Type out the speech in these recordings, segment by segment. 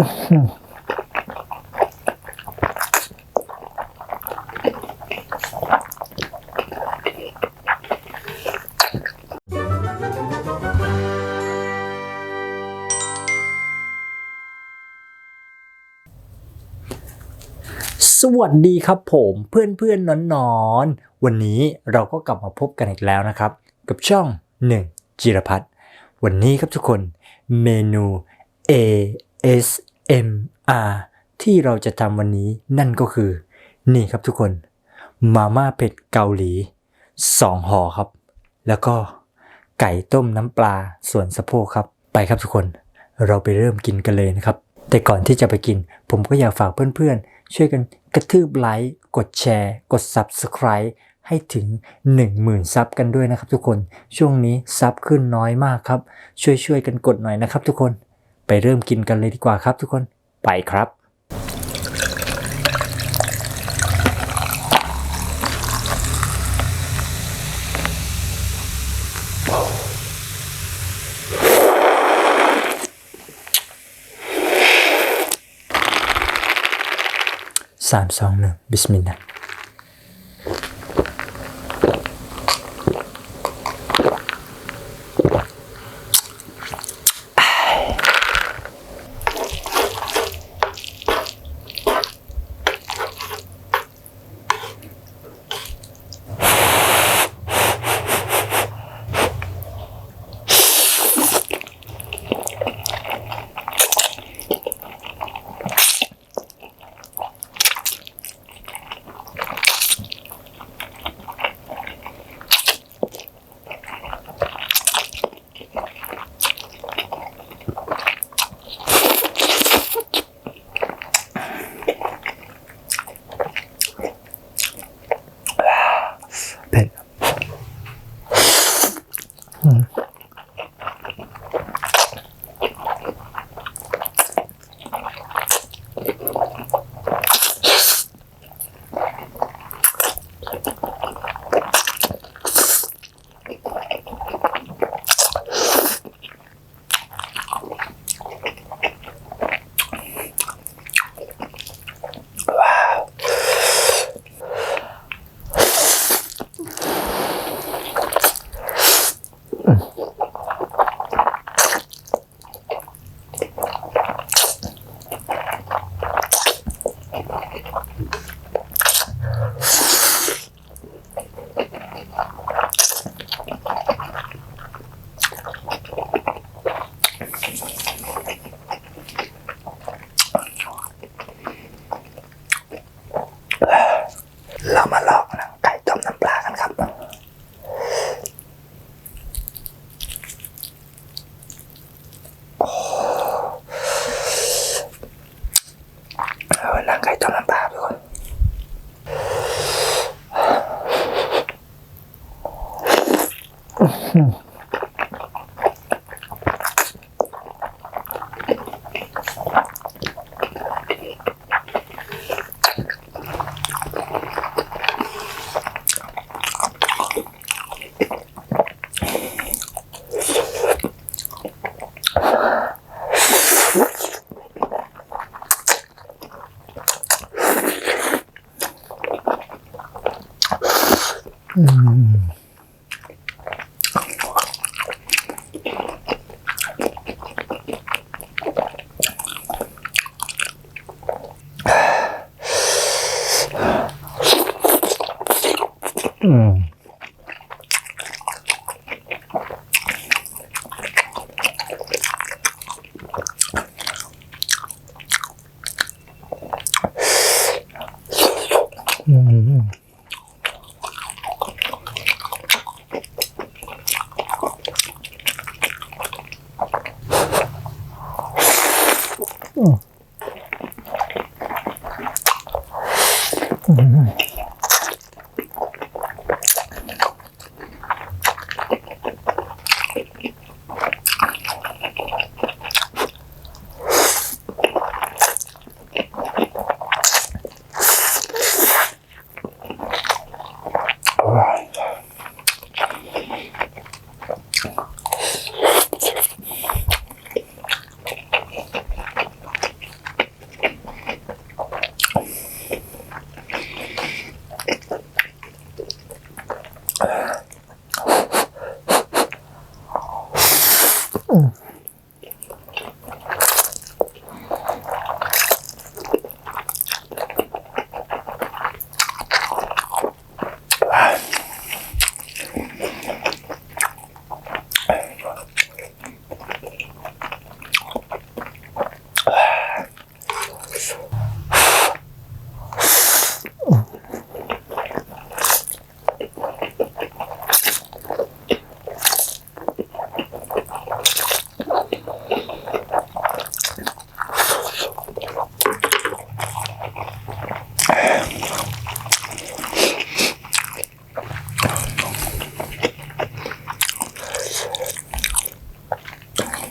สวัสดีครับผมเพื่อนเพื่อนนอนนอนๆวันนี้เราก็กลับมาพบกันอีกแล้วนะครับ กับช่อง 1 จิรพัฒน์วันนี้ครับทุกคนเมนู M.R. ที่เราจะทำวันนี้นั่นก็คือ นี่ครับทุกคน มาม่าเผ็ดเกาหลี2ห่อครับ แล้วก็ไก่ต้มน้ำปลาส่วนสะโพกครับ ไปครับทุกคน เราไปเริ่มกินกันเลยนะครับ แต่ก่อนที่จะไปกิน ผมก็อยากฝากเพื่อนๆ ช่วยกันกระทืบไลค์ กดแชร์ กด Subscribe ให้ถึง 10,000 ซับกันด้วยนะครับทุกคน ช่วงนี้ซับขึ้นน้อยมากครับ ช่วยๆกันกดหน่อยนะครับทุกคน ไปเริ่มกินกันเลยดีกว่าครับทุกคนไปครับสามสองหนึ่งบิสมิลลาห์ อื ม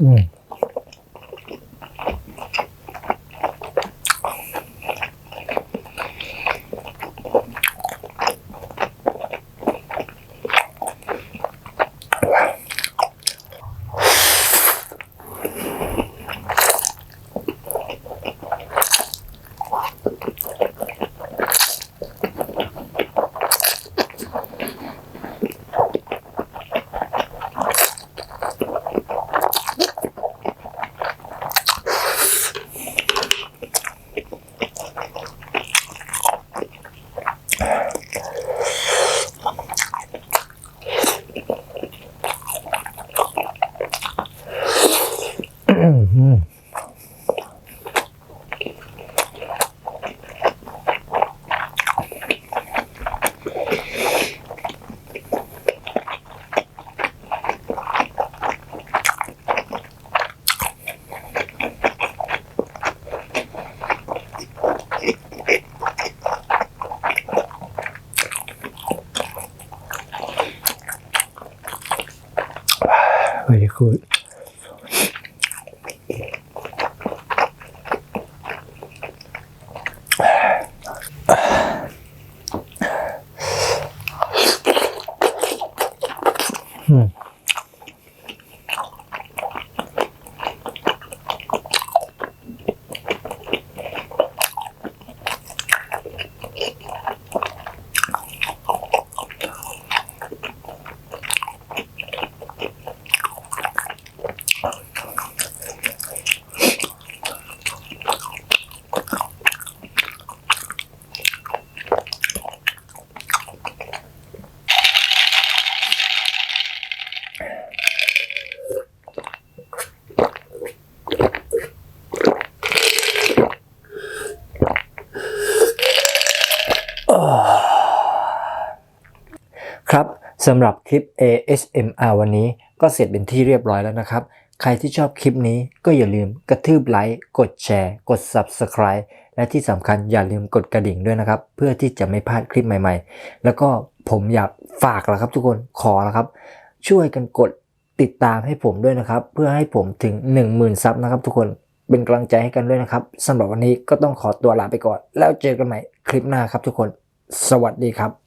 Mm. สำหรับคลิป ASMR วันนี้ก็เสร็จเป็นที่เรียบร้อยแล้วนะครับ ใครที่ชอบคลิปนี้ก็อย่าลืมกระทืบไลค์ กดแชร์ กด Subscribe และที่สำคัญอย่าลืมกดกระดิ่งด้วยนะครับ เพื่อที่จะไม่พลาดคลิปใหม่ๆ แล้วก็ผมอยากฝากล้วครับทุกคนขอล้วครับ ช่วยกันกดติดตามให้ผมด้วยนะครับ เพื่อให้ผมถึง 10,000 ซับนะครับทุกคนเป็นกำลังใจให้กันด้วยนะครับสำหรับวันนี้ก็ต้องขอตัวลาไปก่อน แล้วเจอกันใหม่คลิปหน้าครับทุกคน สวัสดีครับ